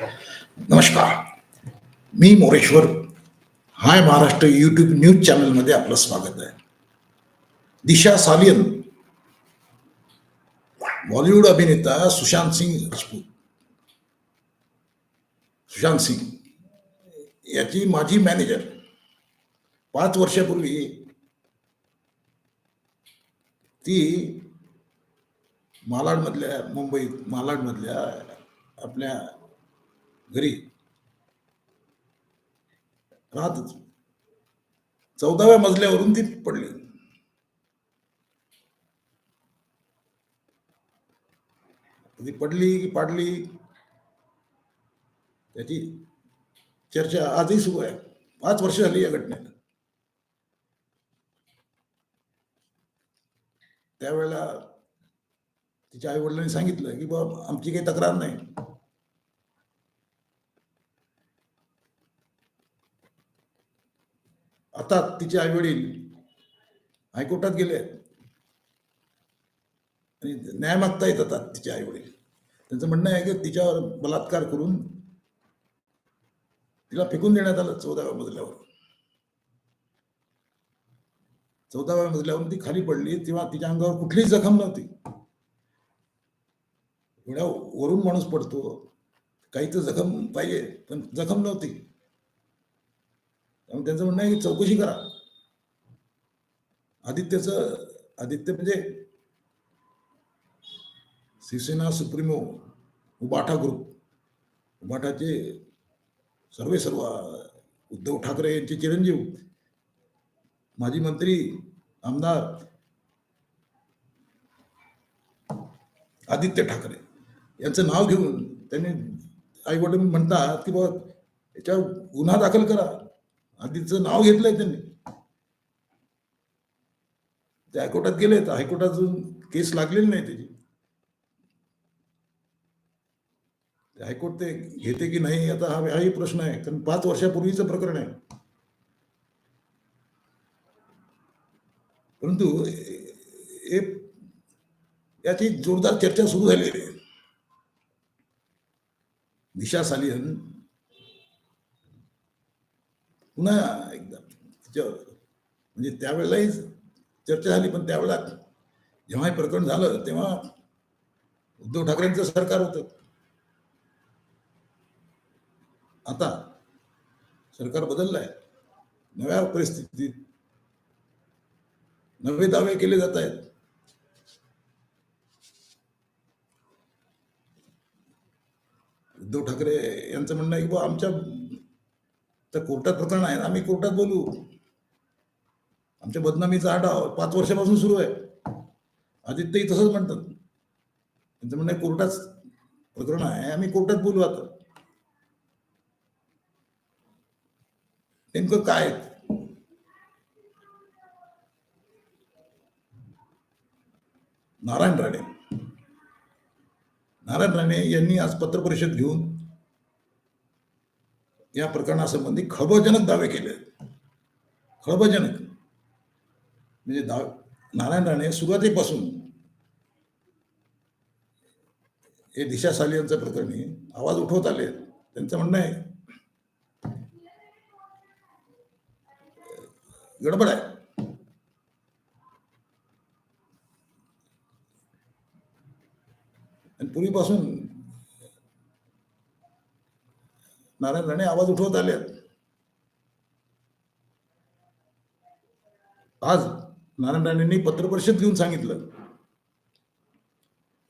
नमस्कार. मी Moreshwar. Hi Maharashtra YouTube news चॅनलमध्ये आपलं स्वागत आहे. दिशा सालियन. बॉलिवूड अभिनेता सुशांत सिंग राजपूत. सुशांत सिंग याची माझी मॅनेजर पाच वर्षापूर्वी ती मालाडमधल्या मुंबईत मालाडमधल्या आपल्या घरी. राहतच. चौदाव्या मजल्यावरून ती पडली. ती पडली की पाडली. त्याची चर्चा आजही सुरू आहे. पाच वर्ष झाली या घटनेला त्यावेळेला तिच्या आई वडिलांनी सांगितलं की बाबा आमची काही तक्रार नाही. आता तिचे आई वडील हायकोर्टात गेले. आहेत. आणि न्याय मागता येत आता तिचे आई वडील त्यांचं म्हणणं आहे की तिच्यावर बलात्कार करून तिला फेकून देण्यात आलं चौदाव्या मजल्यावर चौदाव्या मजल्यावरून ती खाली पडली तेव्हा तिच्या अंगावर कुठलीच जखम नव्हती. एवढ्या वरून माणूस पडतो काही तर जखम पाहिजे पण जखम नव्हती. त्यामुळे त्यांचं म्हणणं आहे की चौकशी करा. आदित्यचं आदित्य म्हणजे शिवसेना सुप्रीमो उबाठा ग्रुप उबाठाचे सर्वे सर्व उद्धव ठाकरे यांचे चिरंजीव माजी मंत्री आमदार आदित्य ठाकरे यांचं नाव घेऊन त्यांनी आई वडील म्हणतात की बाबा याच्यावर गुन्हा दाखल करा. आदित्यचं नाव घेतलंय त्यांनी. ते हायकोर्टात गेले तर हायकोर्टात अजून केस लागलेली नाही त्याची. ते हायकोर्ट ते घेते की नाही आता हा हाही प्रश्न आहे. कारण पाच वर्षापूर्वीचं प्रकरण आहे. परंतु हे याची जोरदार चर्चा सुरू झालेली आहे. दिशा सालियन पुन्हा एकदा म्हणजे त्यावेळेलाही चर्चा झाली पण त्यावेळेला जेव्हा हे प्रकरण झालं तेव्हा उद्धव ठाकरेंचं सरकार होतं. आता सरकार बदललं आहे नव्या परिस्थितीत नवे दावे केले जात आहेत. उद्धव ठाकरे यांचं म्हणणं आहे की बुवा आमच्या तर कोर्टात प्रकरण आहे आम्ही कोर्टात बोलू. आमच्या बदनामीचा आढाव पाच वर्षापासून सुरू आहे. आदित्यही तसंच म्हणतात. त्यांचं म्हणणं कोर्टाच कोर्टात प्रकरण आहे आम्ही कोर्टात बोलू आता. नेमकं काय नारायण राणे. नारायण राणे यांनी आज पत्रपरिषद घेऊन या प्रकरणासंबंधी खळबळजनक दावे केले आहेत. खळबळजनक. म्हणजे दाव नारायण राणे सुरुवातीपासून हे दिशा सालियनच्या प्रकरणी आवाज उठवत आले त्यांचं म्हणणं आहे गडबड आहे. आणि पूर्वीपासून नारायण राणे आवाज उठवत आले. आहेत. आज नारायण राणेंनी पत्रपरिषद घेऊन सांगितलं.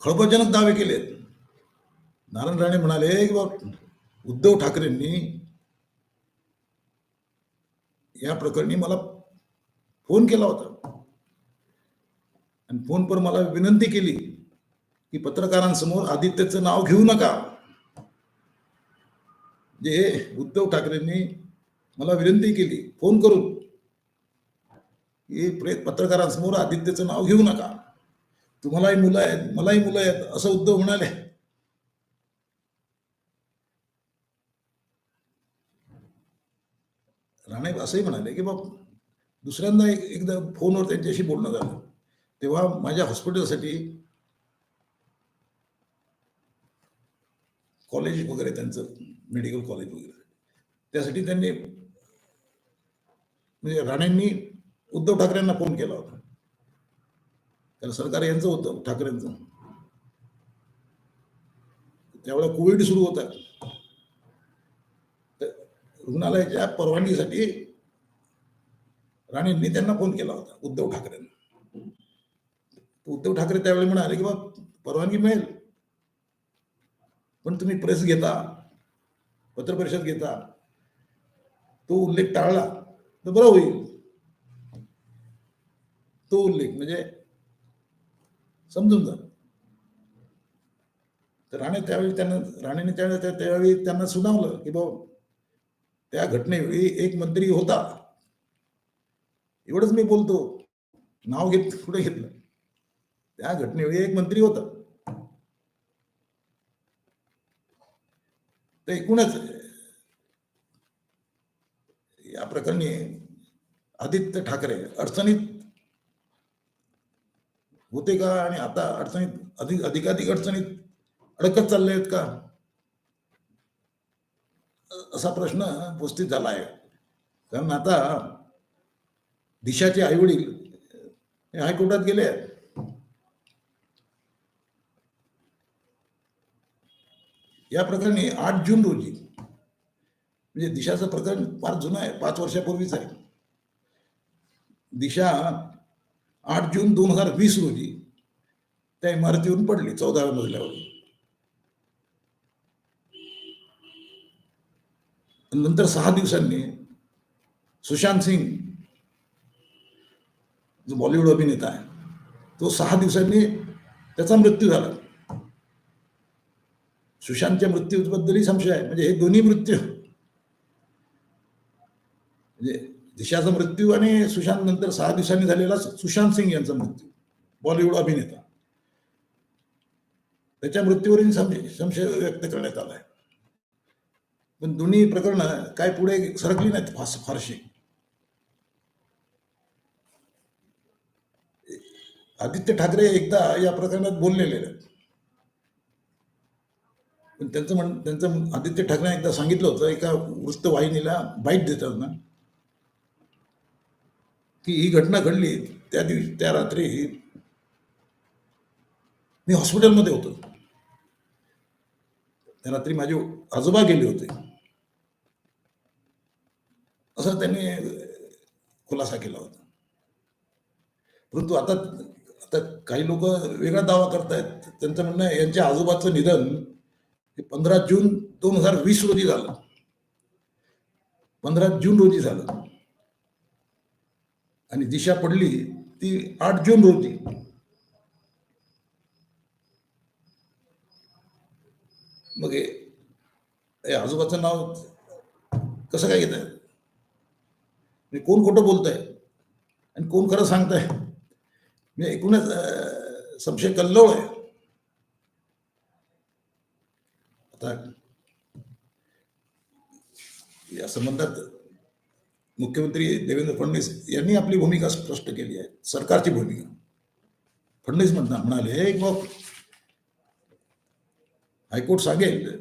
खळबळजनक दावे केलेत. नारायण राणे म्हणाले की बाबा उद्धव ठाकरेंनी या प्रकरणी मला फोन केला होता. आणि फोनवर मला विनंती केली की पत्रकारांसमोर आदित्यचं नाव घेऊ नका. जे उद्धव ठाकरेंनी मला विनंती केली फोन करून की प्रे- पत्रकारांसमोर आदित्यचं नाव घेऊ नका. तुम्हालाही मुलं आहेत मलाही मुलं आहेत असं उद्धव म्हणाले. राणे असंही म्हणाले की बाब दुसऱ्यांदा एक एकदा फोनवर त्यांच्याशी बोलणं झालं. तेव्हा माझ्या हॉस्पिटलसाठी कॉलेज वगैरे त्यांचं मेडिकल कॉलेज वगैरे. त्यासाठी त्यांनी म्हणजे राणेंनी उद्धव ठाकरेंना फोन केला होता. कारण सरकार यांचं होतं ठाकरेंचं. त्यावेळेला कोविड सुरू होता. तर रुग्णालयाच्या परवानगीसाठी राणेंनी त्यांना फोन केला होता उद्धव ठाकरेंना. उद्धव ठाकरे त्यावेळी म्हणाले की बा परवानगी मिळेल. पण तुम्ही प्रेस घेता. पत्रपरिषद घेता. तो उल्लेख टाळला तर बरं होईल. तो उल्लेख म्हणजे समजून जा. तर राणे त्यावेळी त्यांना राणेने त्यावेळी त्या- त्यावेळी त्यांना सुनावलं की बाबा त्या घटनेवेळी एक मंत्री होता. एवढंच मी बोलतो. नाव घेत पुढे घेतलं? त्या घटनेवेळी एक मंत्री होता. तर एकूणच या प्रकरणी आदित्य ठाकरे अडचणीत होते का? आणि आता अडचणीत अधिक अधिकाधिक अडचणीत अडकत चालले आहेत का? असा प्रश्न उपस्थित झाला आहे. कारण आता दिशाचे आई वडील हायकोर्टात गेले आहेत. या प्रकरणी आठ जून रोजी म्हणजे दिशाचं प्रकरण फार जुनं आहे पाच वर्षापूर्वीच आहे. दिशा आठ जून दोन हजार वीस रोजी त्या इमारतीवरून पडली चौदाव्या मजल्यावर नंतर सहा दिवसांनी सुशांत सिंग जो बॉलिवूड अभिनेता आहे तो सहा दिवसांनी त्याचा मृत्यू झाला. सुशांतच्या मृत्यूबद्दलही संशय आहे. म्हणजे हे दोन्ही मृत्यू. म्हणजे दिशाचा मृत्यू आणि सुशांत नंतर सहा दिवसांनी झालेला सुशांत सिंग यांचा मृत्यू. बॉलिवूड अभिनेता. त्याच्या मृत्यूवरही संशय संशय व्यक्त करण्यात आला आहे. पण दोन्ही प्रकरणं काय पुढे सरकली नाहीत फास फारशी. आदित्य ठाकरे एकदा या प्रकरणात बोललेले आहेत. पण त्यांचं म्हण त्यांचं आदित्य ठाकरे एकदा सांगितलं होतं एका वृत्तवाहिनीला बाईट देताना की ही घटना घडली त्या दिवशी त्या रात्री मी हॉस्पिटलमध्ये होतो. त्या रात्री माझे आजोबा गेले होते. असं त्यांनी खुलासा केला होता. परंतु आता आता काही लोक वेगळा दावा करतायत. त्यांचं म्हणणं यांच्या आजोबाचं निधन ते पंधरा जून दोन हजार वीस रोजी झालं. पंधरा जून रोजी झालं. आणि दिशा पडली ती आठ जून रोजी. मग आजोबाचं नाव कसं काय घेत आहे कोण खोटं बोलत आहे आणि कोण खरं सांगताय? मी म्हणजे एकूणच संशय कल्लोळ आहे. आता या संबंधात मुख्यमंत्री देवेंद्र फडणवीस यांनी आपली भूमिका स्पष्ट केली आहे सरकारची भूमिका. फडणवीस म्हणता म्हणाले मग हायकोर्ट सांगेल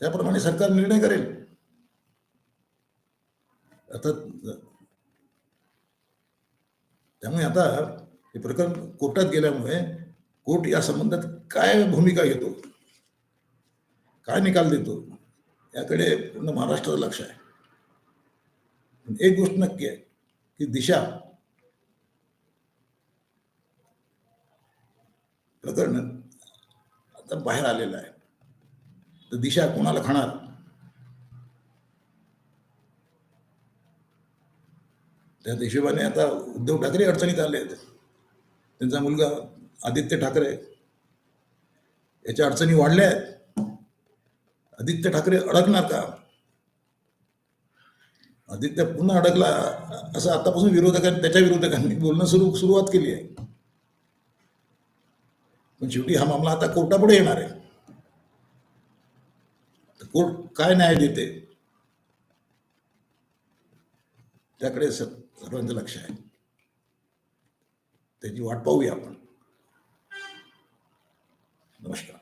त्याप्रमाणे सरकार निर्णय करेल. आता त्यामुळे आता हे प्रकरण कोर्टात गेल्यामुळे कोर्ट या संबंधात काय भूमिका घेतो? काय निकाल देतो? याकडे पूर्ण महाराष्ट्राचं लक्ष आहे. पण एक गोष्ट नक्की आहे की दिशा प्रकरण आता बाहेर आलेलं आहे. तर दिशा कोणाला खाणार? त्या हिशोबाने आता उद्धव ठाकरे अडचणीत आले आहेत. त्यांचा मुलगा आदित्य ठाकरे. याच्या अडचणी वाढल्या आहेत. आदित्य ठाकरे अडकणार का? आदित्य पुन्हा अडकला असं आतापासून विरोधकांनी त्याच्या विरोधकांनी बोलणं सुरू सुरुवात केली आहे. पण शेवटी हा मामला आता कोर्टापुढे येणार आहे. तर कोर्ट काय न्याय देते? त्याकडे सर्वांचं लक्ष आहे. त्याची वाट पाहूया आपण. नमस्कार